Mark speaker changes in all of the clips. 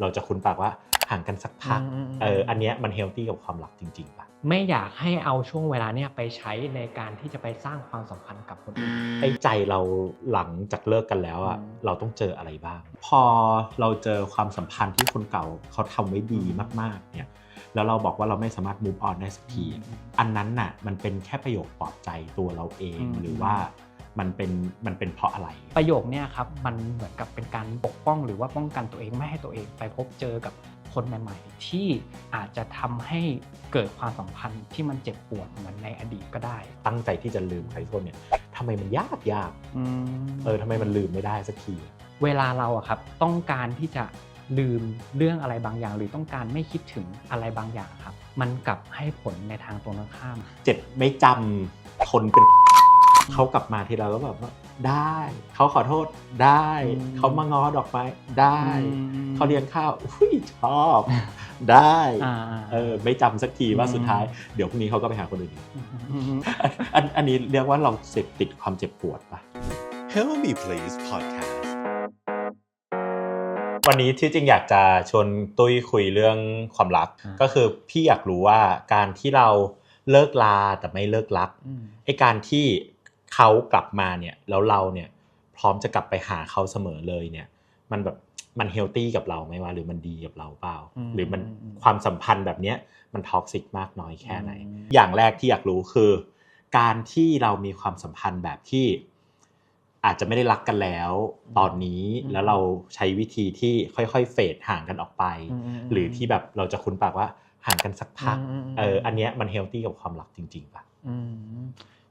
Speaker 1: เราจะคุ้นปากว่าห่างกันสักพัก
Speaker 2: อืม
Speaker 1: เอออันเนี้ยมันเฮลตี้กับความรักจริงๆป่ะ
Speaker 2: ไม่อยากให้เอาช่วงเวลาเนี่ยไปใช้ในการที่จะไปสร้างความสัมพันธ์กับคนอื่น
Speaker 1: ไอ้ใจเราหลังจากเลิกกันแล้วอะ
Speaker 2: อืม
Speaker 1: เราต้องเจออะไรบ้าง พอเราเจอความสัมพันธ์ที่คนเก่าเขาทำไว้ดีมากๆเนี่ยแล้วเราบอกว่าเราไม่สามารถ move on ได้สักทีอะอันนั้นน่ะมันเป็นแค่ประโยคปลอบใจตัวเราเอง
Speaker 2: อืม
Speaker 1: หรือว่า มันเป็นมันเป็นเพราะอะไร
Speaker 2: ประโยคเนี่ยครับมันเหมือนกับเป็นการปกป้องหรือว่าป้องกันตัวเองไม่ให้ตัวเองไปพบเจอกับคนใหม่ๆ ที่อาจจะทำให้เกิดความสัมพันธ์ที่มันเจ็บปวดเหมือนในอดีตก็ได้
Speaker 1: ตั้งใจที่จะลืมใครสักคนเนี่ยทำไมมันยากยาก
Speaker 2: อืม
Speaker 1: เออทำไมมันลืมไม่ได้สักที
Speaker 2: เวลาเราอะครับต้องการที่จะลืมเรื่องอะไรบางอย่าง หรือต้องการไม่คิดถึงอะไรบางอย่างครับ มันกลับให้ผลในทางตรงกันข้าม
Speaker 1: เจ็บไม่จำทนเป็น เขากลับมาทีเราก็แบบว่าได้ เขาขอโทษได้
Speaker 2: อืม
Speaker 1: เขามาง้อดอกไม้ได้
Speaker 2: อืม
Speaker 1: เขาเลี้ยงข้าวอุ้ยชอบได้
Speaker 2: อ่า
Speaker 1: เออไม่จำสักทีว่า
Speaker 2: อืม
Speaker 1: สุดท้าย เดี๋ยวพรุ่งนี้เขาก็ไปหาคนอื่นอีก
Speaker 2: อืม
Speaker 1: อันอันอันนี้เรียกว่าเราเสพติดความเจ็บปวดปะ
Speaker 3: Help Me Please Podcast
Speaker 1: วันนี้ที่จริงอยากจะชวนตุ้ยคุยเรื่องความรัก
Speaker 2: อ่า
Speaker 1: ก็คือพี่อยากรู้ว่าการที่เราเลิกลาแต่ไม่เลิกรัก
Speaker 2: อืม
Speaker 1: ไอการที่ เขากลับมาเนี่ยแล้วเราเนี่ยพร้อมจะกลับไปหาเขาเสมอเลยเนี่ย มันแบบมันเฮลตี้กับเราไหมว่าหรือมันดีกับเราเปล่า
Speaker 2: อืม
Speaker 1: หรือมัน
Speaker 2: อืม
Speaker 1: ความสัมพันธ์แบบเนี้ยมันท็อกซิกมากน้อยแค่ไหน
Speaker 2: อืม
Speaker 1: อย่างแรกที่อยากรู้คือ การที่เรามีความสัมพันธ์แบบที่อาจจะไม่ได้รักกันแล้ว ตอนนี้แล้วเราใช้วิธีที่ค่อยๆเฟดห่างกันออกไป
Speaker 2: อืมอืม
Speaker 1: หรือที่แบบเราจะคุ้นปากว่าห่างกันสักพัก
Speaker 2: อืมอืม
Speaker 1: เอออันเนี้ยมันเฮลตี้กับความรักจริงๆป่ะ
Speaker 2: อืม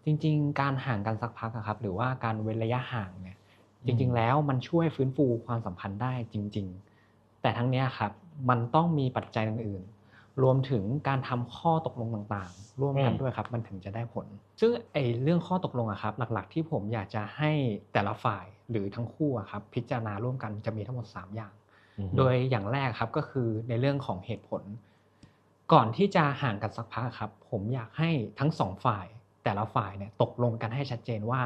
Speaker 2: จริง ๆ การห่างกันสักพักอะครับ หรือว่าการเว้นระยะห่างเนี่ย
Speaker 1: อืม
Speaker 2: จริง ๆ แล้วมันช่วยฟื้นฟูความสัมพันธ์ได้จริง ๆ แต่ทั้งเนี้ยครับมันต้องมีปัจจัยอื่นๆรวมถึงการทำข้อตกลงต่างๆ ร่วมกันด้วยครับ มันถึงจะได้ผล ซึ่งไอ้เรื่องข้อตกลงอะครับ หลักๆ ที่ผมอยากจะให้แต่ละฝ่ายหรือทั้งคู่อะครับ พิจารณาร่วมกันจะมีทั้งหมด 3 อย่าง โดยอย่างแรกครับก็คือในเรื่องของเหตุผล ก่อนที่จะห่างกันสักพักครับ ผมอยากให้ทั้งสองฝ่าย แต่ละฝ่ายเนี่ยตกลงกันให้ชัดเจนว่า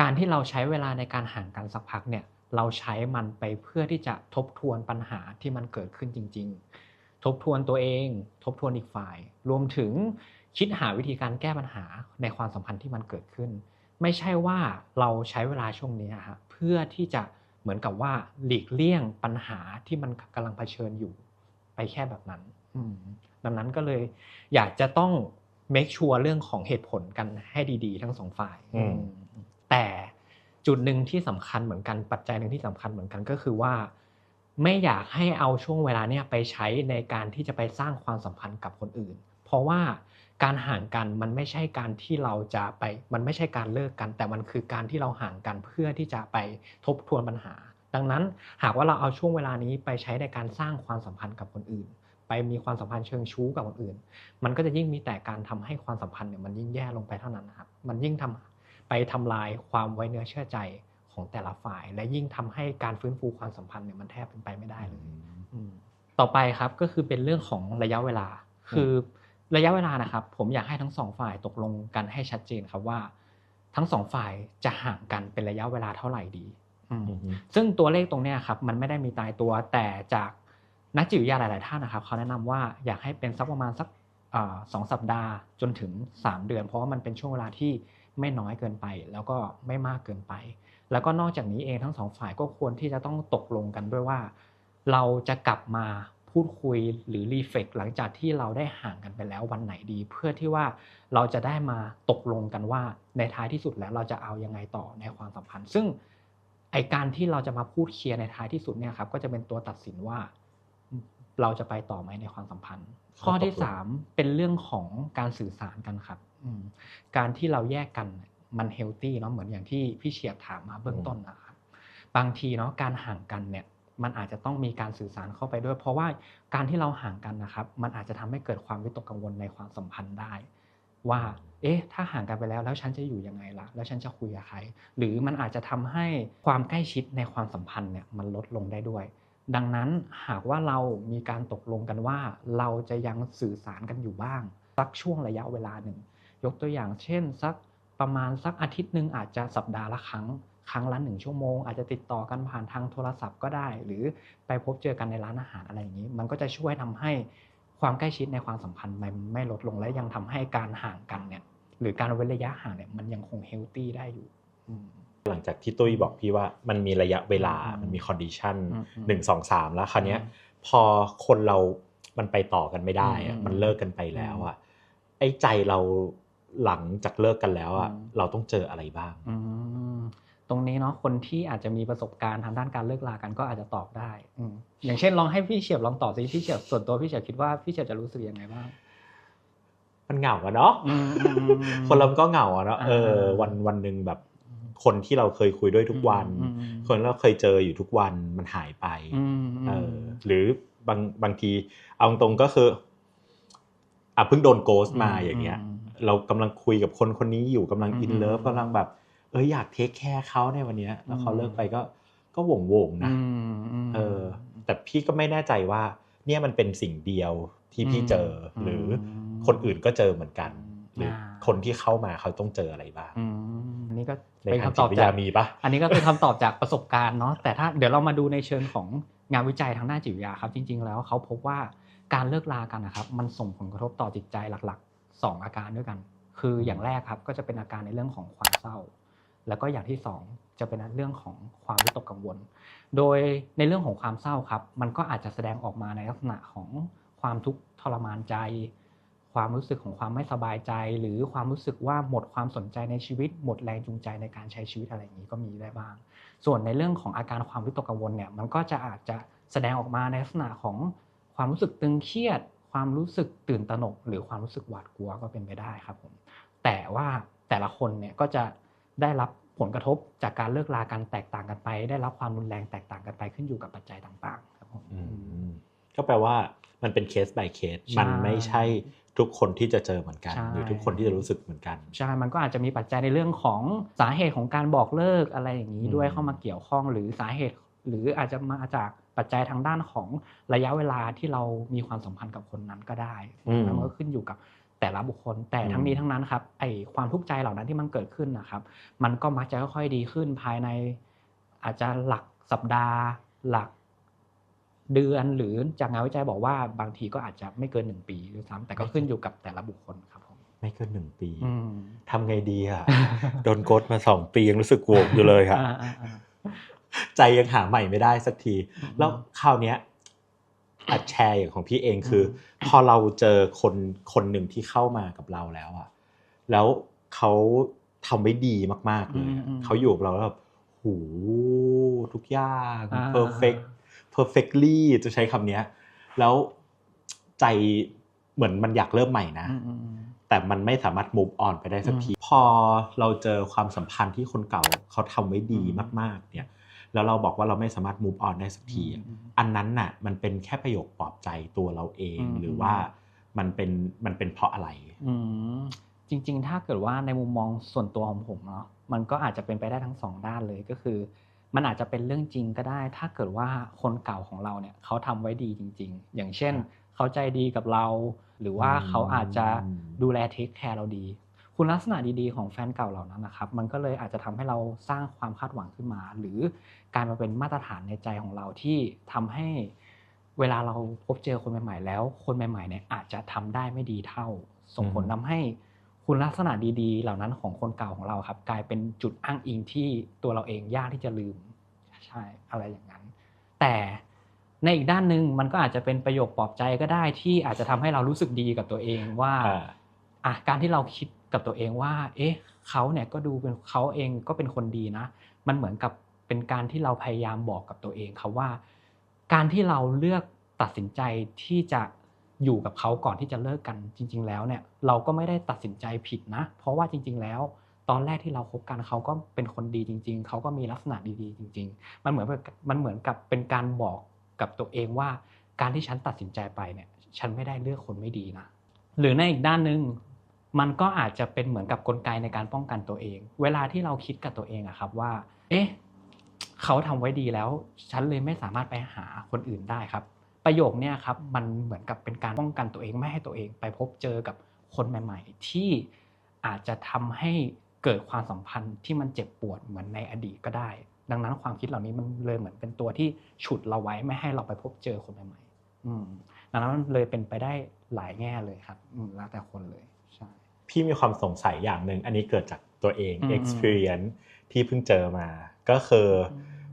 Speaker 2: การที่เราใช้เวลาในการห่างกันสักพักเนี่ยเราใช้มันไปเพื่อที่จะทบทวนปัญหาที่มันเกิดขึ้นจริง ๆ ทบทวนตัวเอง ทบทวนอีกฝ่าย รวมถึงคิดหาวิธีการแก้ปัญหาในความสัมพันธ์ที่มันเกิดขึ้น ไม่ใช่ว่าเราใช้เวลาช่วงนี้ฮะเพื่อที่จะเหมือนกับว่าหลีกเลี่ยงปัญหาที่มันกำลังเผชิญอยู่ ไปแค่แบบนั้นดังนั้นก็เลยอยากจะต้อง make sure เรื่องของเหตุผลกันให้ดี ๆ ทั้งสองฝ่าย
Speaker 1: อืม
Speaker 2: อืมแต่จุดหนึ่งที่สำคัญเหมือนกันปัจจัยหนึ่งที่สำคัญเหมือนกันก็คือว่า ไม่อยากให้เอาช่วงเวลาเนี่ยไปใช้ในการที่จะไปสร้างความสัมพันธ์กับคนอื่น เพราะว่าการห่างกันมันไม่ใช่การที่เราจะไป มันไม่ใช่การเลิกกัน แต่มันคือการที่เราห่างกันเพื่อที่จะไปทบทวนปัญหา ดังนั้นหากว่าเราเอาช่วงเวลานี้ไปใช้ในการสร้างความสัมพันธ์กับคนอื่น ไปมีความสัมพันธ์เชิงชู้กับคนอื่น มันก็จะยิ่งมีแต่การทำให้ความสัมพันธ์เนี่ยมันยิ่งแย่ลงไปเท่านั้นนะครับ มันยิ่งทำไปทำลายความไว้เนื้อเชื่อใจของแต่ละฝ่าย และยิ่งทำให้การฟื้นฟูความสัมพันธ์เนี่ยมันแทบเป็นไปไม่ได้เลยอืมต่อไปครับก็คือเป็นเรื่องของระยะเวลา คือระยะเวลานะครับ ผมอยากให้ทั้งสองฝ่ายตกลงกันให้ชัดเจนครับว่า ทั้งสองฝ่ายจะห่างกันเป็นระยะเวลาเท่าไหร่ดีอืม
Speaker 1: อืม
Speaker 2: ซึ่งตัวเลขตรงเนี้ยครับ มันไม่ได้มีตายตัวแต่จาก นักจิตวิทยาหลาย ๆ ท่านนะครับเขาแนะนำว่าอยากให้เป็นสักประมาณสักสองสัปดาห์จนถึง 3 เดือน เพราะว่ามันเป็นช่วงเวลาที่ไม่น้อยเกินไป แล้วก็ไม่มากเกินไป แล้วก็นอกจากนี้เองทั้งสองฝ่ายก็ควรที่จะต้องตกลงกันด้วยว่า เราจะกลับมาพูดคุยหรือรีเฟกหลังจากที่เราได้ห่างกันไปแล้ววันไหนดี เพื่อที่ว่าเราจะได้มาตกลงกันว่าในท้ายที่สุดแล้วเราจะเอายังไงต่อในความสัมพันธ์ ซึ่งไอการที่เราจะมาพูดเคลียร์ในท้ายที่สุดเนี่ยครับก็จะเป็นตัวตัดสินว่า เราจะไปต่อไหมในความสัมพันธ์ ข้อที่สามเป็นเรื่องของการสื่อสารกันครับอืมการที่เราแยกกันเนี่ยมันเฮลตี้เนาะเหมือนอย่างที่พี่เฉียบถามมาเบื้องต้นนะครับบางทีเนาะการห่างกันเนี่ยมันอาจจะต้องมีการสื่อสารเข้าไปด้วย เพราะว่าการที่เราห่างกันนะครับ มันอาจจะทำให้เกิดความวิตกกังวลในความสัมพันธ์ได้ ว่า เอ๊ะ ถ้าห่างกันไปแล้วแล้วฉันจะอยู่ยังไงล่ะ แล้วฉันจะคุยกับใคร หรือมันอาจจะทำให้ความใกล้ชิดในความสัมพันธ์เนี่ยมันลดลงได้ด้วย ดังนั้นหากว่าเรามีการตกลงกันว่า เราจะยังสื่อสารกันอยู่บ้าง สักช่วงระยะเวลาหนึ่ง ยกตัวอย่างเช่น สักประมาณสักอาทิตย์หนึ่งอาจจะสัปดาห์ละครั้ง ครั้งละหนึ่งชั่วโมง อาจจะติดต่อกันผ่านทางโทรศัพท์ก็ได้ หรือไปพบเจอกันในร้านอาหารอะไรอย่างนี้ มันก็จะช่วยทำให้ความใกล้ชิดในความสัมพันธ์มันไม่ลดลงและยังทำให้การห่างกันเนี่ยหรือการเว้นระยะห่างเนี่ยมันยังคงเฮลตี้ได้อยู่ อืม
Speaker 1: หลังจากที่ตุ้ยบอกพี่ว่ามันมีระยะเวลา
Speaker 2: อืม
Speaker 1: มันมีคอนดิชัน
Speaker 2: อืมอืม
Speaker 1: หนึ่งสองสามแล้วคราวเนี้ย
Speaker 2: อืม
Speaker 1: พอคนเรา มันไปต่อกันไม่ได้อะ
Speaker 2: อืม
Speaker 1: มันเลิกกันไปแล้วอะไอ้ใจเราหลังจากเลิกกันแล้วอะ
Speaker 2: อืม
Speaker 1: เราต้องเจออะไรบ้าง
Speaker 2: อืมตรงนี้เนาะคนที่อาจจะมีประสบการณ์ทางด้านการเลิกลากันก็อาจจะตอบได้อืมอย่างเช่นลองให้พี่เฉียบลองตอบสิพี่เฉียบส่วนตัวพี่เฉียบคิดว่าพี่เฉียบจะรู้สึกยังไงบ้าง
Speaker 1: มันเหงาอะเนาะ
Speaker 2: อืมอืมอืม
Speaker 1: คนเราก็เหงาอะเนาะ
Speaker 2: อ่า
Speaker 1: เออวันวันหนึ่งแบบ คนที่เราเคยคุยด้วยทุกวัน
Speaker 2: อืมอืม
Speaker 1: คนที่เราเคยเจออยู่ทุกวันมันหายไป
Speaker 2: อืม
Speaker 1: เออหรือบางบางทีเอาตรงๆก็คืออะเพิ่งโดนโกสมาอย่างเงี้ย
Speaker 2: ม
Speaker 1: เรากำลังคุยกับคนคนนี้อยู่กำลัง
Speaker 2: อืม
Speaker 1: อินเลิฟกำลังแบบ เอออยากเทคแคร์เขาในวันเนี้ย แล้วเขา
Speaker 2: อืม
Speaker 1: เลิกไปก็ก็หวงวงๆนะ
Speaker 2: อืมม
Speaker 1: เออ แต่พี่ก็ไม่แน่ใจว่า เนี่ยมันเป็นสิ่งเดียวที่พี่เจออ
Speaker 2: ม
Speaker 1: หรือคนอื่นก็เจอเหมือนกัน หรืออาคนที่เข้ามาเขาต้องเจออะไรบ้าง
Speaker 2: อืมอันนี้ก็
Speaker 1: ใน
Speaker 2: เป็น
Speaker 1: ทาง
Speaker 2: คำต
Speaker 1: จิ
Speaker 2: อ
Speaker 1: ต
Speaker 2: บ
Speaker 1: วิท
Speaker 2: จาก
Speaker 1: ยามีปะ
Speaker 2: อันนี้ก็เป็นคำตอบจากประสบการณ์เนาะแต่ถ้าเดี๋ยวเรามาดูในเชิงของงานวิจัยทางด้านจิตวิทยาครับ จริง ๆ แล้วเขาพบว่าการเลิกลากันนะครับมันส่งผลกระทบต่อจิตใจหลักๆ 2 อาการด้วยกัน คืออย่างแรกครับก็จะเป็นอาการในเรื่องของความเศร้า แล้วก็อย่างที่สองจะเป็นเรื่องของความวิตกกังวล โดยในเรื่องของความเศร้าครับ มันก็อาจจะแสดงออกมาในลักษณะของความทุกข์ทรมานใจ ความรู้สึกของความไม่สบายใจ หรือความรู้สึกว่าหมดความสนใจในชีวิต หมดแรงจูงใจในการใช้ชีวิตอะไรอย่างนี้ก็มีได้บ้าง ส่วนในเรื่องของอาการความวิตกกังวลเนี่ยมันก็จะอาจจะแสดงออกมาในลักษณะของความรู้สึกตึงเครียด ความรู้สึกตื่นตระหนก หรือความรู้สึกหวาดกลัวก็เป็นไปได้ครับผมแต่ว่าแต่ละคนเนี่ยก็จะได้รับผลกระทบจากการเลิกลากันแตกต่างกันไป ได้รับความรุนแรงแตกต่างกันไปขึ้นอยู่กับปัจจัยต่างๆ ครับผม
Speaker 1: อืมก็แปลว่ามันเป็นเคส by เคส
Speaker 2: ใช่
Speaker 1: มันไม่ใช่ ทุกคนที่จะเจอเหมือนกัน
Speaker 2: ใช่
Speaker 1: หรือทุกคนที่จะรู้สึกเหมือนกัน
Speaker 2: ใช่มันก็อาจจะมีปัจจัยในเรื่องของสาเหตุของการบอกเลิกอะไรอย่างนี้ด้วย
Speaker 1: อืม
Speaker 2: เข้ามาเกี่ยวข้องหรือสาเหตุ หรืออาจจะมาจากปัจจัยทางด้านของระยะเวลาที่เรามีความสัมพันธ์กับคนนั้นก็ได้
Speaker 1: อืม
Speaker 2: แล้วมันก็ขึ้นอยู่กับแต่ละบุคคลแต่ทั้งนี้ทั้งนั้นครับไอความทุกข์ใจเหล่านั้นที่มันเกิดขึ้นนะครับ มันก็มักจะค่อยๆดีขึ้นภายใน อาจจะหลักสัปดาห์หลัก เดือนหรือจากงานวิจัยบอกว่าบางทีก็อาจจะไม่เกินหนึ่งปีด้วยซ้ำแต่ก็ขึ้นอยู่กับแต่ละบุคคลครับผม
Speaker 1: ไม่เกินหนึ่งปี
Speaker 2: อืม
Speaker 1: ทำไงดีอะโดนโกดมาสองปียังรู้สึกโวงอยู่เลยค่ะ
Speaker 2: อ่าอ่าอ่า
Speaker 1: ใจยังหาใหม่ไม่ได้สักที
Speaker 2: อืม
Speaker 1: แล้วคราวเนี้ยอัดแชร์อย่างของพี่เองคืออ
Speaker 2: ม
Speaker 1: พอเราเจอคนคนหนึ่งที่เข้ามากับเราแล้วอะแล้วเขาทำไว้ดีมาก ๆ เลยอะ
Speaker 2: อืมอืม
Speaker 1: เขาอยู่กับเราแล้วแบบ หู ทุกอย่าง
Speaker 2: อ่า
Speaker 1: perfect perfectly จะใช้คำเนี้ยแล้วใจเหมือนมันอยากเริ่มใหม่นะ
Speaker 2: อืมอืมอืม
Speaker 1: แต่มันไม่สามารถ move on ไปได้สัก
Speaker 2: อืม
Speaker 1: ที พอเราเจอความสัมพันธ์ที่คนเก่าเขาทำไว้ดี
Speaker 2: อืม
Speaker 1: มากๆ เนี่ยแล้วเราบอกว่าเราไม่สามารถ move on ได้สักทีอะอันนั้นน่ะมันเป็นแค่ประโยคปลอบใจตัวเราเอง
Speaker 2: อืม
Speaker 1: หรือว่ามันเป็นมันเป็นเพราะอะไร
Speaker 2: อืมจริง ๆ ถ้าเกิดว่าในมุมมองส่วนตัวของผมเนาะมันก็อาจจะเป็นไปได้ทั้งสองด้านเลยก็คือ มันอาจจะเป็นเรื่องจริงก็ได้ ถ้าเกิดว่าคนเก่าของเราเนี่ยเขาทำไว้ดีจริง ๆ อย่างเช่น
Speaker 1: ครับ
Speaker 2: เขาใจดีกับเรา หรือว่า
Speaker 1: อืม
Speaker 2: เขาอาจจะดูแลเทคแคร์เราดี คุณลักษณะดีๆของแฟนเก่าเหล่านั้นนะครับ มันก็เลยอาจจะทำให้เราสร้างความคาดหวังขึ้นมา หรือการมาเป็นมาตรฐานในใจของเราที่ทำให้เวลาเราพบเจอคนใหม่ๆ แล้ว คนใหม่ๆเนี่ยอาจจะทำได้ไม่ดีเท่า ส่งผล
Speaker 1: อืม
Speaker 2: ทำให้คุณลักษณะดีๆ เหล่านั้นของคนเก่าของเราครับ กลายเป็นจุดอ้างอิงที่ตัวเราเองยากที่จะลืม ใช่อะไรอย่างนั้น แต่ในอีกด้านหนึ่งมันก็อาจจะเป็นประโยคปลอบใจก็ได้ที่อาจจะทำให้เรารู้สึกดีกับตัวเองว่า
Speaker 1: อ่า
Speaker 2: อะการที่เราคิดกับตัวเองว่า เอ๊ะเขาเนี่ยก็ดูเป็นเขาเองก็เป็นคนดีนะ มันเหมือนกับเป็นการที่เราพยายามบอกกับตัวเองครับว่า การที่เราเลือกตัดสินใจที่จะอยู่กับเขาก่อนที่จะเลิกกันจริง ๆ แล้วเนี่ยเราก็ไม่ได้ตัดสินใจผิดนะ เพราะว่าจริง ๆ แล้ว ตอนแรกที่เราคบกันเขาก็เป็นคนดีจริง ๆ เขาก็มีลักษณะดีๆ จริง ๆ มันเหมือนมันเหมือนกับเป็นการบอกกับตัวเองว่า การที่ฉันตัดสินใจไปเนี่ย ฉันไม่ได้เลือกคนไม่ดีนะ หรือในอีกด้านหนึ่งมันก็อาจจะเป็นเหมือนกับกลไกในการป้องกันตัวเอง เวลาที่เราคิดกับตัวเองอะครับว่า เอ๊ะ เขาทำไว้ดีแล้ว ฉันเลยไม่สามารถไปหาคนอื่นได้ครับ ประโยคเนี่ยครับ มันเหมือนกับเป็นการป้องกันตัวเองไม่ให้ตัวเอง ไปพบเจอกับคนใหม่ ๆ ที่อาจจะทำให้ เกิดความสัมพันธ์ที่มันเจ็บปวดเหมือนในอดีตก็ได้ ดังนั้นความคิดเหล่านี้มันเลยเหมือนเป็นตัวที่ฉุดเราไว้ไม่ให้เราไปพบเจอคนใหม่ๆอืมดังนั้นมันเลยเป็นไปได้หลายแง่เลยครับอืมแล้วแต่คนเลยใช่
Speaker 1: พี่มีความสงสัยอย่างหนึ่งอันนี้เกิดจากตัวเอง
Speaker 2: อืม
Speaker 1: experience ที่เพิ่งเจอมา ก็คือ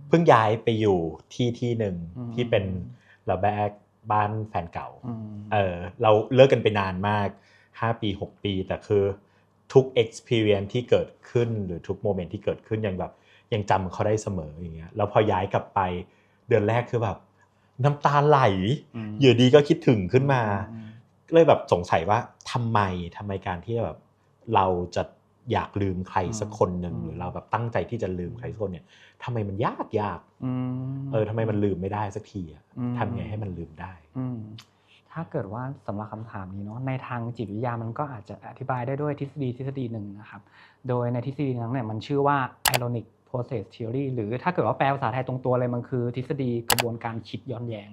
Speaker 1: เพิ่งย้ายไปอยู่ที่ที่หนึ่ง
Speaker 2: อืม
Speaker 1: ที่เป็นระแวกบ้านแฟนเก่า
Speaker 2: อืม
Speaker 1: เออเราเลิกกันไปนานมาก5ปี6ปีแต่คือ ทุก experience ที่เกิดขึ้นหรือทุกโมเมนต์ที่เกิดขึ้นยังแบบยังจำเขาได้เสมออย่างเงี้ยแล้วพอย้ายกลับไปเดือนแรกคือแบบน้ำตาไหล
Speaker 2: ม
Speaker 1: อยู่ดีก็คิดถึงขึ้นมา
Speaker 2: อืม
Speaker 1: เลยแบบสงสัยว่าทำไมทำไมการที่แบบเราจะอยากลืมใครสักคนหนึ่ง
Speaker 2: อืม
Speaker 1: หรือเราแบบตั้งใจที่จะลืมใครสักคนเนี่ยทำไมมันยากยาก
Speaker 2: อืม
Speaker 1: เออทำไมมันลืมไม่ได้สักทีอะ
Speaker 2: อืม
Speaker 1: ทำไงให้มันลืมได้
Speaker 2: อืม ถ้าเกิดว่าสำหรับคำถามนี้เนาะในทางจิตวิทยามันก็อาจจะอธิบายได้ด้วยทฤษฎีทฤษฎีหนึ่งนะครับ โดยในทฤษฎีนั้นเนี่ยมันชื่อว่า ironic process theory หรือถ้าเกิดว่าแปลภาษาไทยตรงตัวเลยมันคือ ทฤษฎีกระบวนการคิดย้อนแย้ง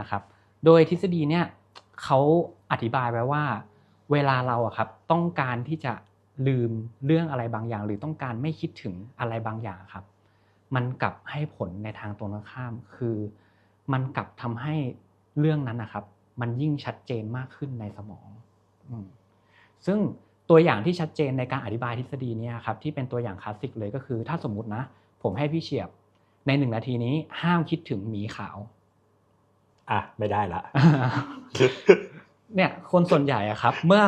Speaker 2: นะครับ โดยทฤษฎีเนี่ยเขาอธิบายไว้ว่า เวลาเราอะครับต้องการที่จะลืมเรื่องอะไรบางอย่าง หรือต้องการไม่คิดถึงอะไรบางอย่างครับ มันกลับให้ผลในทางตรงกันข้าม คือ มันกลับทำให้เรื่องนั้นนะครับ มันยิ่งชัดเจนมากขึ้นในสมองอืมซึ่งตัวอย่างที่ชัดเจนในการอธิบายทฤษฎีเนี้ครับที่เป็นตัวอย่างคลาสสิกเลยก็คือ ถ้าสมมุตินะ ผมให้พี่เฉียบในหนึ่งนาทีนี้ห้ามคิดถึงหมีขาว
Speaker 1: อะไม่ได้ละ
Speaker 2: เนี่ยคนส่วนใหญ่อะครับ เมื่อ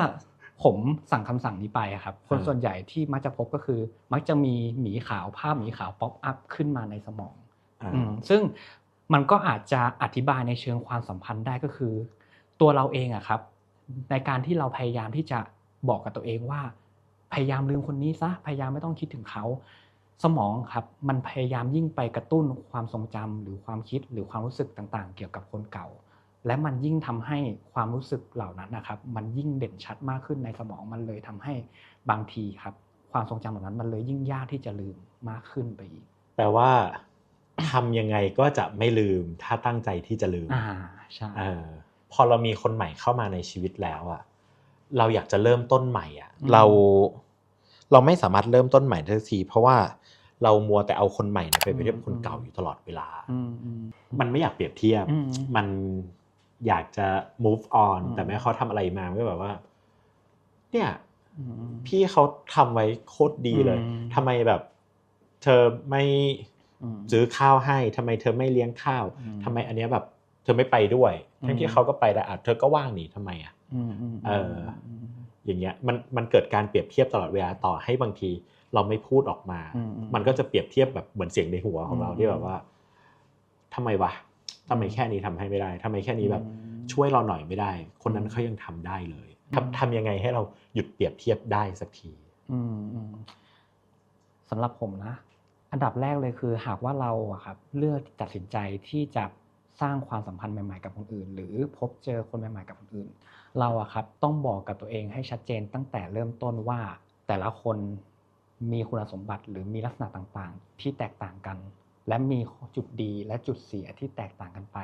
Speaker 2: ผมสั่งคำสั่งนี้ไปอะครับ คน
Speaker 1: อ่า
Speaker 2: ส่วนใหญ่ที่มักจะพบก็คือ มักจะมีหมีขาวภาพหมีขาวป๊อปอัพขึ้นมาในสมอง
Speaker 1: อ่า
Speaker 2: อืมซึ่งมันก็อาจจะอธิบายในเชิงความสัมพันธ์ได้ก็คือ ตัวเราเองอะครับ ในการที่เราพยายามที่จะบอกกับตัวเองว่า พยายามลืมคนนี้ซะพยายามไม่ต้องคิดถึงเขาสมองครับมันพยายามยิ่งไปกระตุ้นความทรงจำหรือความคิดหรือความรู้สึกต่างๆ เกี่ยวกับคนเก่า และมันยิ่งทำให้ความรู้สึกเหล่านั้นนะครับ มันยิ่งเด่นชัดมากขึ้นในสมองมันเลยทำให้บางทีครับ ความทรงจำเหล่านั้นมันเลยยิ่งยากที่จะลืมมากขึ้นไปอีก
Speaker 1: แปลว่าทำยังไงก็จะไม่ลืมถ้าตั้งใจที่จะลืม
Speaker 2: อ่าใช่
Speaker 1: เออ พอเรามีคนใหม่เข้ามาในชีวิตแล้วอะเราอยากจะเริ่มต้นใหม่อะเราเราไม่สามารถเริ่มต้นใหม่ได้สักทีเพราะว่าเรามัวแต่เอาคนใหม่เนี่ยไปเปรียบเทียบกับคนเก่าอยู่ตลอดเวลา
Speaker 2: อืมอืม
Speaker 1: มันไม่อยากเปรียบเทียบ
Speaker 2: อืม
Speaker 1: มันอยากจะ move on
Speaker 2: อืม
Speaker 1: แต่แม้เขาทำอะไรมามันก็แบบว่า เนี่ย
Speaker 2: อืม
Speaker 1: พี่เขาทำไว้โคตรดีเลย
Speaker 2: อืม
Speaker 1: ทำไมแบบ เธอไม่
Speaker 2: อืม
Speaker 1: ซื้อข้าวให้ทำไมเธอไม่เลี้ยงข้าว
Speaker 2: อืม
Speaker 1: ทำไมอันเนี้ยแบบ เธอไม่ไปด้วย
Speaker 2: อืม
Speaker 1: ทั้งที่เขาก็ไปแต่อาจเธอก็ว่างหนีทำไมอะ
Speaker 2: อืมอืม
Speaker 1: เอออย่างเงี้ยมันมันเกิดการเปรียบเทียบตลอดเวลาต่อให้บางทีเราไม่พูดออกมา
Speaker 2: อือื
Speaker 1: มันก็จะเปรียบเทียบแบบเหมือนเสียงในหัวของเรา
Speaker 2: อืม
Speaker 1: ที่แบบว่าทำไมวะทำไมแค่นี้ทำให้ไม่ได้ทำไมแค่นี้แบบ
Speaker 2: อืม
Speaker 1: ช่วยเราหน่อยไม่ได้ คนนั้น
Speaker 2: อืม
Speaker 1: เขายังทำได้เลย
Speaker 2: อืม
Speaker 1: ทำทำยังไงให้เราหยุดเปรียบเทียบได้สักที
Speaker 2: อืมอืมสำหรับผมนะ อันดับแรกเลยคือ หากว่าเราอะครับ เลือกตัดสินใจที่จะ สร้างความสัมพันธ์ใหม่ๆกับคนอื่น หรือพบเจอคนใหม่ๆกับคนอื่น เราอะครับต้องบอกกับตัวเองให้ชัดเจนตั้งแต่เริ่มต้นว่าแต่ละคนมีคุณสมบัติหรือมีลักษณะต่างๆ ที่แตกต่างกัน และมีจุดดีและจุดเสียที่แตกต่างกันไป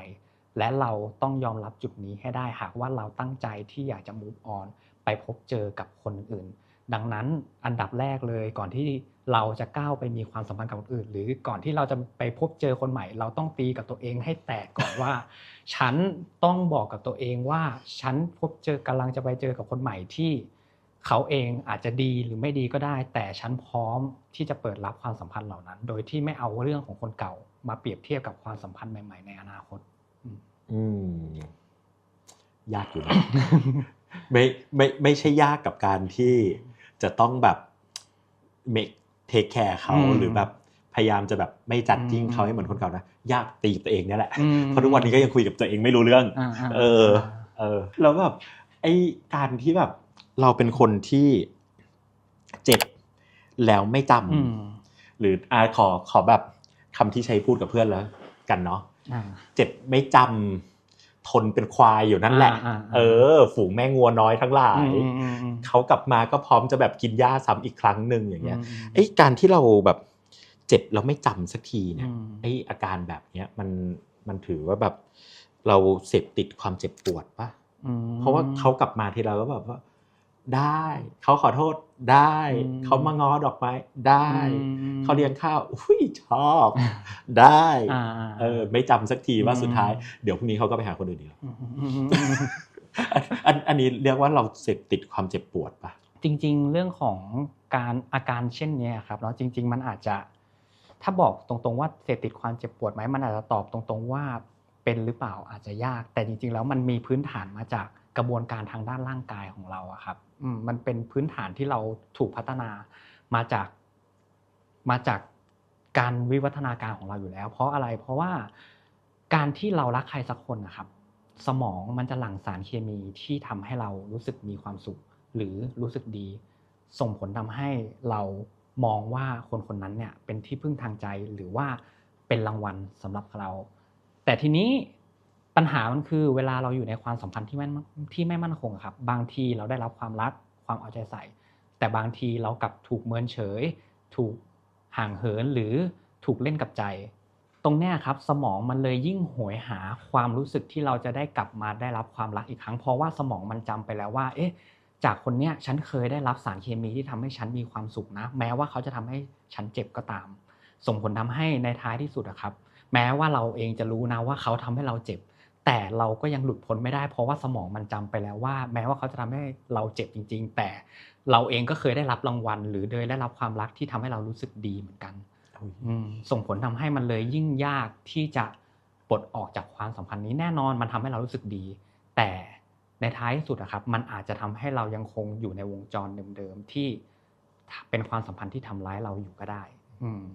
Speaker 2: และเราต้องยอมรับจุดนี้ให้ได้หากว่าเราตั้งใจที่อยากจะ move on ไปพบเจอกับคนอื่น ดังนั้นอันดับแรกเลยก่อนที่เราจะก้าวไปมีความสัมพันธ์กับคนอื่น หรือก่อนที่เราจะไปพบเจอคนใหม่ เราต้องตีกับตัวเองให้แตกก่อนว่า ฉันต้องบอกกับตัวเองว่า ฉันพบเจอกำลังจะไปเจอกับคนใหม่ที่เขาเองอาจจะดีหรือไม่ดีก็ได้ แต่ฉันพร้อมที่จะเปิดรับความสัมพันธ์เหล่านั้น โดยที่ไม่เอาเรื่องของคนเก่ามาเปรียบเทียบกับความสัมพันธ์ใหม่ ๆ ในอนาคต
Speaker 1: อืมยากอยู่นะไม่ไม่ไม่ใช่ยากกับการที่ จะต้องแบบ make take care เขา
Speaker 2: อืม
Speaker 1: หรือแบบพยายามจะแบบไม่จัดจิ้ง
Speaker 2: อืม
Speaker 1: เขาให้เหมือนคนเก่านะยากตีกับตัวเองเนี่ยแหละ
Speaker 2: อืม
Speaker 1: เพราะทุกวันนี้ก็ยังคุยกับตัวเองไม่รู้เรื่อง
Speaker 2: อ่าๆ
Speaker 1: เออ เออ แล้วแบบไอ้การที่แบบ เราเป็นคนที่เจ็บแล้วไม่จำ
Speaker 2: อืม
Speaker 1: หรืออาขอขอแบบคำที่ใช้พูดกับเพื่อนแล้ว กันเนาะ
Speaker 2: อ่า
Speaker 1: เจ็บไม่จำ ทนเป็นควายอยู่นั่นแหละ
Speaker 2: อ่าอ่าอ่า
Speaker 1: เออ ฝูงแม่งัวน้อยทั้งหลาย
Speaker 2: อืมอืมอืม
Speaker 1: เขากลับมาก็พร้อมจะแบบกินหญ้าซ้ำอีกครั้งหนึ่งอย่างเงี้ย
Speaker 2: ม
Speaker 1: ไอ้การที่เราแบบเจ็บแล้วไม่จำสักทีเนี่ย
Speaker 2: อืม
Speaker 1: ไอ้อาการแบบเนี้ยมันมันถือว่าแบบเราเสพติดความเจ็บปวดปะ
Speaker 2: อืม
Speaker 1: เพราะว่าเขากลับมาทีเราก็แบบว่า ได้ เขาขอโทษได้
Speaker 2: อืม
Speaker 1: เขามาง้อดอกไม้ได้
Speaker 2: อืม
Speaker 1: เขาเลี้ยงข้าวอุ้ยชอบได้
Speaker 2: อ่า
Speaker 1: เออไม่จำสักทีว่า
Speaker 2: อืม
Speaker 1: สุดท้ายเดี๋ยวพรุ่งนี้เขาก็ไปหาคนอื่นอีกแล้ว
Speaker 2: อืมอืมอืมอืม
Speaker 1: อันอันนี้เรียกว่าเราเสพติดความเจ็บปวดปะ
Speaker 2: จริง ๆ เรื่องของการอาการเช่นเนี้ยครับแล้วจริง ๆ มันอาจจะ ถ้าบอกตรงๆว่าเสพติดความเจ็บปวดไหมมันอาจจะตอบตรงๆว่าเป็นหรือเปล่าอาจจะยาก แต่จริง ๆ แล้วมันมีพื้นฐานมาจากกระบวนการทางด้านร่างกายของเราอะครับอื มันเป็นพื้นฐานที่เราถูกพัฒนามาจากมาจากการวิวัฒนาการของเราอยู่แล้ว เพราะอะไรเพราะว่าการที่เรารักใครสักคนนะครับ สมองมันจะหลั่งสารเคมีที่ทำให้เรารู้สึกมีความสุข หรือรู้สึกดี ส่งผลทำให้เรามองว่าคนคนนั้นเนี่ยเป็นที่พึ่งทางใจหรือว่าเป็นรางวัลสำหรับเรา แต่ทีนี้ ปัญหามันคือเวลาเราอยู่ในความสัมพันธ์ที่ไม่ที่ไม่มั่นคงครับ บางทีเราได้รับความรักความเอาใจใส่ แต่บางทีเรากลับถูกเมินเฉย ถูกห่างเหินหรือถูกเล่นกับใจ ตรงเนี้ยครับสมองมันเลยยิ่งโหยหาความรู้สึกที่เราจะได้กลับมาได้รับความรักอีกครั้ง เพราะว่าสมองมันจำไปแล้วว่า เอ๊ะ จากคนเนี้ยฉันเคยได้รับสารเคมีที่ทำให้ฉันมีความสุขนะ แม้ว่าเขาจะทำให้ฉันเจ็บก็ตาม ส่งผลทำให้ในท้ายที่สุดอะครับ แม้ว่าเราเองจะรู้นะว่าเขาทำให้เราเจ็บ แต่เราก็ยังหลุดพ้นไม่ได้ เพราะว่าสมองมันจำไปแล้วว่า แม้ว่าเขาจะทำให้เราเจ็บจริง ๆ แต่เราเองก็เคยได้รับรางวัล หรือเคยได้รับความรักที่ทำให้เรารู้สึกดีเหมือนกันอืมส่งผลทำให้มันเลยยิ่งยากที่จะปลดออกจากความสัมพันธ์นี้แน่นอนมันทำให้เรารู้สึกดี แต่ในท้ายที่สุดอะครับ มันอาจจะทำให้เรายังคงอยู่ในวงจรเดิมๆที่เป็นความสัมพันธ์ที่ทำร้ายเราอยู่ก็ได้ อืม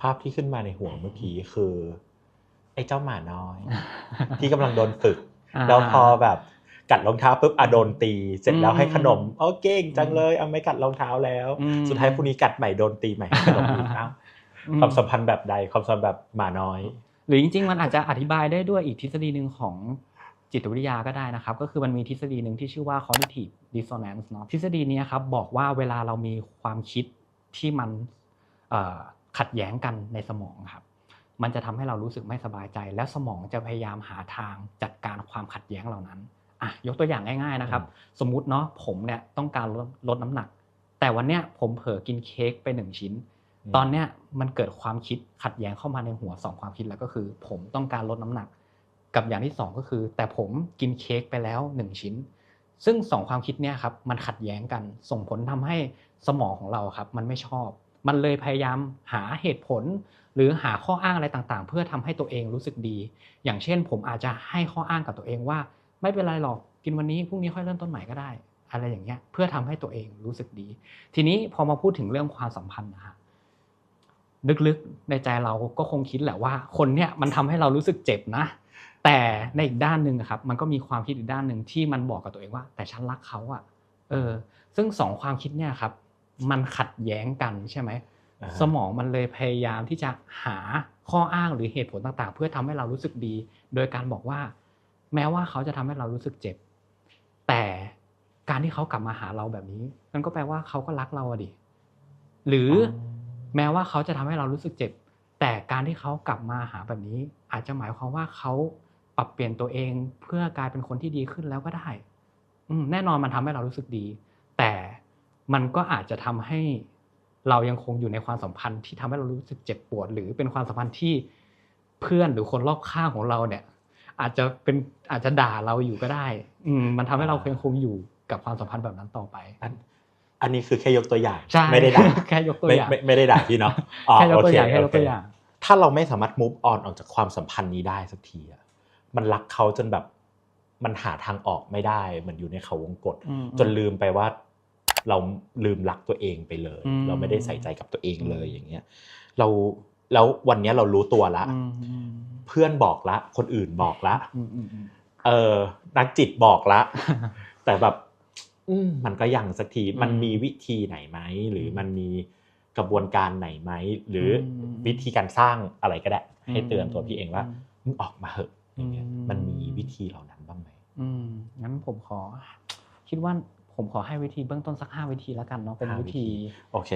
Speaker 1: ภาพที่ขึ้นมาในหัวเมื่อกี้คือไอ้เจ้าหมาน้อย ที่กำลังโดนฝึก
Speaker 2: อ่า
Speaker 1: แล้วพอแบบกัดรองเท้าปุ๊บอะโดนตี เสร็จแล้วให้ขนม
Speaker 2: อืม
Speaker 1: โอ้เก่งจังเลยเอาไม่กัดรองเท้าแล้ว
Speaker 2: อืม
Speaker 1: สุดท้ายพรุ่งนี้กัดใหม่โดนตีใหม่ให้ขนมอีกเอ้าความสัมพันธ์แบบใดความสัมพันธ์แบบหมาน้อย
Speaker 2: หรือจริงๆ มันอาจจะอธิบายได้ด้วยอีกทฤษฎีหนึ่งของจิตวิทยาก็ได้นะครับ ก็คือมันมีทฤษฎีหนึ่งที่ชื่อว่า cognitive dissonance เนาะทฤษฎีนี้ครับบอกว่าเวลาเรามีความคิดที่มันเอ่อขัดแย้งกันในสมองครับ มันจะทำให้เรารู้สึกไม่สบายใจ และสมองจะพยายามหาทางจัดการความขัดแย้งเหล่านั้นอะยกตัวอย่างง่าย ๆนะครับ สมมุติเนาะผมเนี่ยต้องการลดลดน้ำหนัก แต่วันเนี้ยผมเผลอกินเค้กไปหนึ่งชิ้น
Speaker 1: อืม
Speaker 2: ตอนเนี้ยมันเกิดความคิดขัดแย้งเข้ามาในหัวสองความคิดแล้วก็คือ ผมต้องการลดน้ำหนัก กับอย่างที่สองก็คือ แต่ผมกินเค้กไปแล้วหนึ่งชิ้น ซึ่งสองความคิดเนี่ยครับมันขัดแย้งกันส่งผลทำให้สมองของเราครับ มันไม่ชอบ มันเลยพยายามหาเหตุผลห รือหาข้ออ้างอะไรต่างๆ เพื่อทำให้ตัวเองรู้สึกดี อย่างเช่น ผมอาจจะให้ข้ออ้างกับตัวเองว่า ไม่เป็นไรหรอกกินวันนี้พรุ่งนี้ค่อยเริ่มต้นใหม่ก็ได้ อะไรอย่างเงี้ยเพื่อทำให้ตัวเองรู้สึกดี ทีนี้พอมาพูดถึงเรื่องความสัมพันธ์นะฮะลึกๆในใจเราก็คงคิดแหละว่า คนเนี้ยมันทำให้เรารู้สึกเจ็บนะ แต่ในอีกด้านหนึ่งครับ มันก็มีความคิดอีกด้านหนึ่งที่มันบอกกับตัวเองว่า แต่ฉันรักเขาอะเออ ซึ่งสองความคิดเนี่ยครับ มันขัดแย้งกันใช่ไหม สมองมันเลยพยายามที่จะหาข้ออ้างหรือเหตุผลต่างๆ เพื่อทำให้เรารู้สึกดี โดยการบอกว่า แม้ว่าเขาจะทำให้เรารู้สึกเจ็บ แต่การที่เขากลับมาหาเราแบบนี้มันก็แปลว่าเขาก็รักเราอะดิหรือแม้ว่าเขาจะทำให้เรารู้สึกเจ็บ แต่การที่เขากลับมาหาแบบนี้ อาจจะหมายความว่าเขาปรับเปลี่ยนตัวเองเพื่อกลายเป็นคนที่ดีขึ้นแล้วก็ได้ อืแน่นอนมันทำให้เรารู้สึกดี แต่มันก็อาจจะทำให้ เรายังคงอยู่ในความสัมพันธ์ที่ทำให้เรารู้สึกเจ็บปวด หรือเป็นความสัมพันธ์ที่เพื่อนหรือคนรอบข้างของเราเนี่ย อาจจะเป็นอาจจะด่าเราอยู่ก็ได้ อืมมันทำให้เรายังคงอยู่กับความสัมพันธ์แบบนั้นต่อไป
Speaker 1: อันอันนี้คือแค่ยกตัวอย่าง
Speaker 2: ใช่
Speaker 1: ไม่ได้ด่า
Speaker 2: แค่ยกตัว
Speaker 1: ไม่
Speaker 2: อย่าง
Speaker 1: ไม่ไม่ได้ด่าพี่เนาะอ๋อ
Speaker 2: แค่ยกตัว
Speaker 1: โเค
Speaker 2: อย่างแค่ยกตัว
Speaker 1: โเค
Speaker 2: อย่าง
Speaker 1: ถ้าเราไม่สามารถ move on ออกจากความสัมพันธ์นี้ได้สักทีอะมันรักเขาจนแบบมันหาทางออกไม่ได้ เหมือนอยู่ในเขาวงกต
Speaker 2: อืม
Speaker 1: จนลืมไปว่า เราลืมรักตัวเองไปเลย
Speaker 2: อืม
Speaker 1: เราไม่ได้ใส่ใจกับตัวเองเลยอย่างเงี้ยเราแล้ววันเนี้ยเรารู้ตัวละ
Speaker 2: อืมอืม
Speaker 1: เพื่อนบอกละ คนอื่นบอกละ
Speaker 2: อืมอืมอืม
Speaker 1: เออนักจิตบอกละ แต่แบบอืมมันก็ยังสักที
Speaker 2: อืม
Speaker 1: มันมีวิธีไหนไหมหรือมันมีกระบวนการไหนไหมหรืออ
Speaker 2: ม
Speaker 1: วิธีการสร้างอะไรก็ได้ ให้
Speaker 2: อืม
Speaker 1: เตือนตัวพี่เองว่า
Speaker 2: อืม
Speaker 1: มึงออกมาเหอะอย่างเงี้ย
Speaker 2: อืม
Speaker 1: มันมีวิธีเหล่านั้นบ้างไหม
Speaker 2: อืมงั้นผมขอ คิดว่า ผมขอให้วิธีเบื้องต้นสักห้าวิธีแล้วกันเนาะเป็น
Speaker 1: ห้า
Speaker 2: วิ
Speaker 1: วิธี
Speaker 2: ธี
Speaker 1: โอเค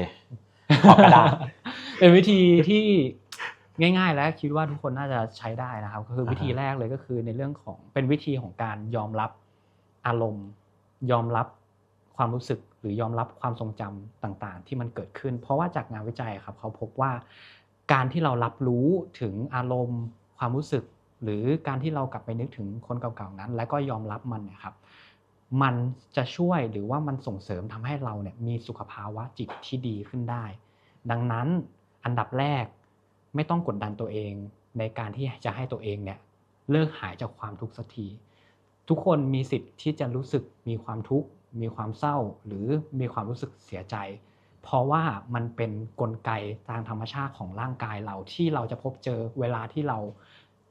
Speaker 1: ขอกระดาษ
Speaker 2: เป็นวิธีที่ง่าย ๆ และคิดว่าทุกคนน่าจะใช้ได้นะครับ ก็คือวิธี
Speaker 1: อ่าฮะ
Speaker 2: แรกเลยก็คือในเรื่องของเป็นวิธีของการยอมรับอารมณ์ ยอมรับความรู้สึกหรือยอมรับความทรงจำต่างๆ ที่มันเกิดขึ้น เพราะว่าจากงานวิจัยครับเขาพบว่าการที่เรารับรู้ถึงอารมณ์ ความรู้สึก หรือการที่เรากลับไปนึกถึงคนเก่าๆนั้น และก็ยอมรับมันเนะครับ มันจะช่วยหรือว่ามันส่งเสริมทำให้เราเนี่ยมีสุขภาวะจิตที่ดีขึ้นได้ ดังนั้นอันดับแรกไม่ต้องกดดันตัวเอง ในการที่จะให้ตัวเองเนี่ยเลิกหายจากความทุกข์สักทีทุกคนมีสิทธิ์ที่จะรู้สึกมีความทุกข์ มีความเศร้า หรือมีความรู้สึกเสียใจ เพราะว่ามันเป็นนกลไกทางธรรมชาติของร่างกายเราที่เราจะพบเจอเวลาที่เรา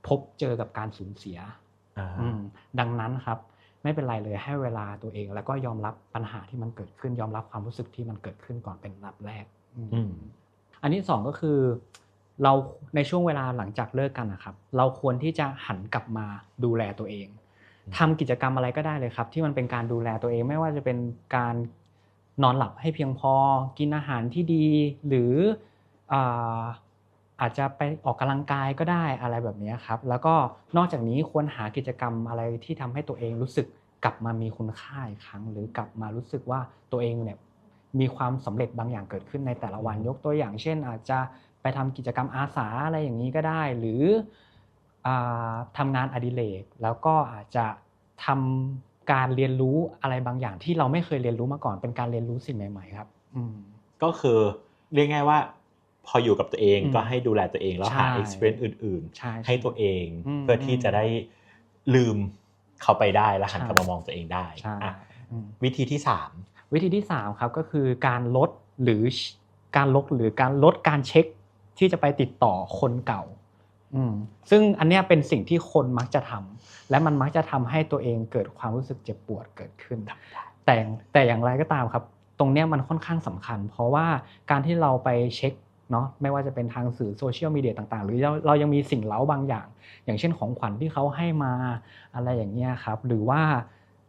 Speaker 2: พบเจอกับการสูญเสีย
Speaker 1: อ่า
Speaker 2: อืมดังนั้นครับ ไม่เป็นไรเลยให้เวลาตัวเอง แล้วก็ยอมรับปัญหาที่มันเกิดขึ้น ยอมรับความรู้สึกที่มันเกิดขึ้นก่อนเป็นอันดับแรกอืม
Speaker 1: อืม
Speaker 2: อันที่สองก็คือ เราในช่วงเวลาหลังจากเลิกกันนะครับ เราควรที่จะหันกลับมาดูแลตัวเองทำกิจกรรมอะไรก็ได้เลยครับ ที่มันเป็นการดูแลตัวเองไม่ว่าจะเป็นการนอนหลับให้เพียงพอ กินอาหารที่ดีหรือ อาจจะไปออกกำลังกายก็ได้อะไรแบบนี้ครับ แล้วก็นอกจากนี้ควรหากิจกรรมอะไรที่ทำให้ตัวเองรู้สึกกลับมามีคุณค่าอีกครั้ง หรือกลับมารู้สึกว่าตัวเองเนี่ยมีความสำเร็จบางอย่างเกิดขึ้นในแต่ละวันยกตัวอย่าง เช่น อาจจะไปทำกิจกรรมอาสาอะไรอย่างนี้ก็ได้ หรืออ่าทำงานอดิเรกแล้วก็อาจจะทำการเรียนรู้อะไรบางอย่างที่เราไม่เคยเรียนรู้มาก่อนเป็นการเรียนรู้สิ่งใหม่ ๆ ครับอืม
Speaker 1: ก็คือเรียกง่ายว่า พออยู่กับตัวเอง
Speaker 2: อืม
Speaker 1: ก็ให้ดูแลตัวเองแล้วหา
Speaker 2: ใช่
Speaker 1: experience อื่น
Speaker 2: ใช่
Speaker 1: ๆให้ตัวเอง
Speaker 2: อืม
Speaker 1: เพื่อที่จะได้ลืมเขาไปได้แล้วหัน
Speaker 2: ใช่
Speaker 1: กลับมามองตัวเองได้
Speaker 2: ใช่
Speaker 1: อะ
Speaker 2: อืม
Speaker 1: วิธีที่สาม
Speaker 2: วิธีที่ 3 ครับก็คือการลดหรือการลดหรือการลดการเช็คที่จะไปติดต่อคนเก่าอืมซึ่งอันเนี้ยเป็นสิ่งที่คนมักจะทำและมันมักจะทำให้ตัวเองเกิดความรู้สึกเจ็บปวดเกิดขึ้นแต่แต่อย่างไรก็ตามครับ ตรงเนี้ยมันค่อนข้างสำคัญ เพราะว่าการที่เราไปเช็ค เนาะไม่ว่าจะเป็นทางสื่อโซเชียลมีเดียต่างๆ หรือเรายังมีสิ่งเล้าบางอย่าง อย่างเช่นของขวัญที่เขาให้มาอะไรอย่างเงี้ยครับหรือว่า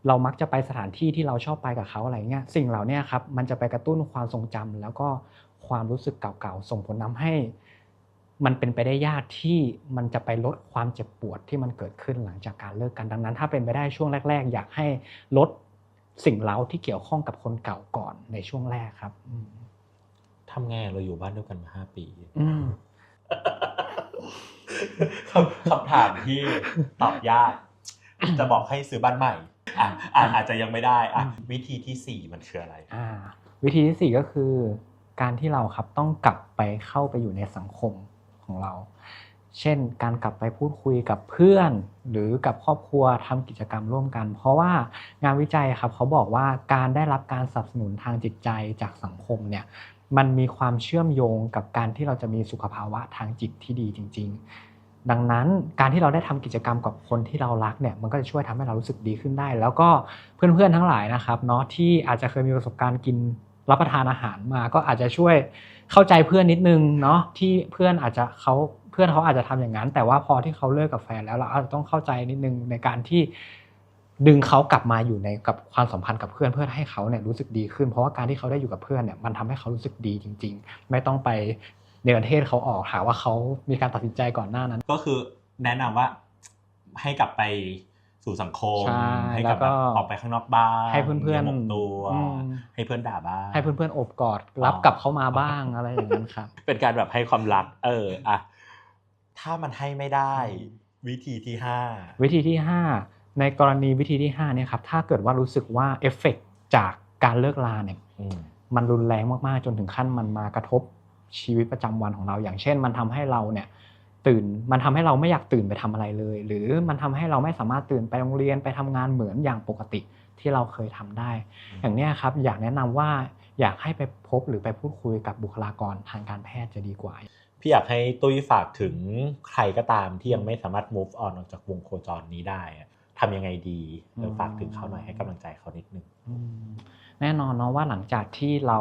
Speaker 2: เรามักจะไปสถานที่ที่เราชอบไปกับเขาอะไรเงี้ยสิ่งเหล่านี้ครับมันจะไปกระตุ้นความทรงจำแล้วก็ความรู้สึกเก่าๆส่งผลทำให้ มันเป็นไปได้ยากที่มันจะไปลดความเจ็บปวดที่มันเกิดขึ้นหลังจากการเลิกกันดังนั้น ถ้าเป็นไปได้ช่วงแรก ๆ อยากให้ลดสิ่งเล้าที่เกี่ยวข้องกับคนเก่าก่อนในช่วงแรกครับ
Speaker 1: ทำไงเราอยู่บ้านด้วยกันมาห้าปี
Speaker 2: อืม
Speaker 1: คำคำถามที่ตอบยาก จะบอกให้ซื้อบ้านใหม่อะอะอาจจะยังไม่ได้อะ
Speaker 2: อืม
Speaker 1: วิธีที่สี่มันคืออะไร
Speaker 2: อ่าวิธีที่สี่ก็คือ การที่เราครับต้องกลับไปเข้าไปอยู่ในสังคมของเรา เช่น การกลับไปพูดคุยกับเพื่อน หรือกับครอบครัวทำกิจกรรมร่วมกัน เพราะว่างานวิจัยครับเขาบอกว่าการได้รับการสนับสนุนทางจิตใจจากสังคมเนี่ย มันมีความเชื่อมโยงกับการที่เราจะมีสุขภาวะทางจิตที่ดีจริง ๆ ดังนั้นการที่เราได้ทำกิจกรรมกับคนที่เรารักเนี่ยมันก็จะช่วยทำให้เรารู้สึกดีขึ้นได้ แล้วก็เพื่อนๆทั้งหลายนะครับเนาะที่อาจจะเคยมีประสบการณ์กินรับประทานอาหารมาก็อาจจะช่วยเข้าใจเพื่อนนิดนึงเนาะที่เพื่อนอาจจะเขาเพื่อนเขาอาจจะทำอย่างนั้น แต่ว่าพอที่เขาเลิกกับแฟนแล้วเราอาจจะต้องเข้าใจนิดนึงในการที่ ดึงเขากลับมาอยู่ในกับความสัมพันธ์กับเพื่อนเพื่อให้เขาเนี่ยรู้สึกดีขึ้น เพราะว่าการที่เขาได้อยู่กับเพื่อนเนี่ยมันทำให้เขารู้สึกดีจริง ๆ ไม่ต้องไปเนรเทศเขาออกหาว่าเขามีการตัดสินใจก่อนหน้านั้น
Speaker 1: ก็คือแนะนำว่าให้กลับไปสู่สังคม
Speaker 2: ใช่
Speaker 1: ให้กลับ
Speaker 2: แล้วก็
Speaker 1: แบบออกไปข้างนอกบ้าน
Speaker 2: ให้เพื่อนๆ
Speaker 1: ย่าหมกตัว
Speaker 2: อืม
Speaker 1: ให้เพื่อนด่าบ้าง
Speaker 2: ให้เพื่อนๆโอบกอดรับกลับเข้ามาบ้างอะไรอย่างนั้นครับ
Speaker 1: เป็นการแบบให้ความรัก เอออะถ้ามันให้ไม่ได้ วิธีที่ห้า
Speaker 2: วิธีที่5 ในกรณีวิธีที่5เนี่ยครับถ้าเกิดว่ารู้สึกว่าเอฟเฟกต์จากการเลิกลาเนี่ย
Speaker 1: อืม
Speaker 2: มันรุนแรงมากๆจนถึงขั้นมันมากระทบชีวิตประจำวันของเรา อย่างเช่น มันทำให้เราเนี่ยตื่นมันทำให้เราไม่อยากตื่นไปทำอะไรเลย หรือมันทำให้เราไม่สามารถตื่นไปโรงเรียนไปทำงานเหมือนอย่างปกติที่เราเคยทำได้ อย่างเนี้ยครับอยากแนะนำว่าอยากให้ไปพบหรือไปพูดคุยกับบุคลากรทางการแพทย์จะดีกว่า
Speaker 1: พี่อยากให้ตุ้ยฝากถึงใครก็ตามที่ยังไม่สามารถ move on ออกจากวงโคจรนี้ได้อะ ทำยังไงดีเออฝากถึงเขาหน่อยให้กำลังใจเขานิดนึง
Speaker 2: อืมแน่นอนเนาะว่าหลังจากที่เรา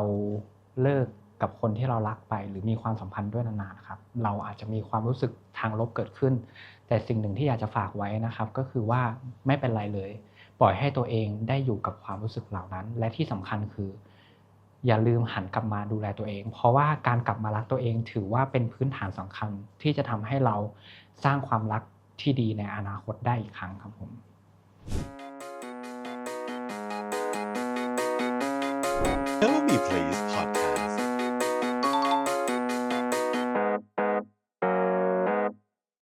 Speaker 2: เลิกกับคนที่เรารักไป หรือมีความสัมพันธ์ด้วยนานๆครับ เราอาจจะมีความรู้สึกทางลบเกิดขึ้น แต่สิ่งหนึ่งที่อยากจะฝากไว้นะครับ ก็คือว่าไม่เป็นไรเลย ปล่อยให้ตัวเองได้อยู่กับความรู้สึกเหล่านั้น และที่สำคัญคือ อย่าลืมหันกลับมาดูแลตัวเอง เพราะว่าการกลับมารักตัวเองถือว่าเป็นพื้นฐานสำคัญที่จะทำให้เราสร้างความรักที่ดีในอนาคตได้อีกครั้งครับผม
Speaker 1: Tell me, please, podcast.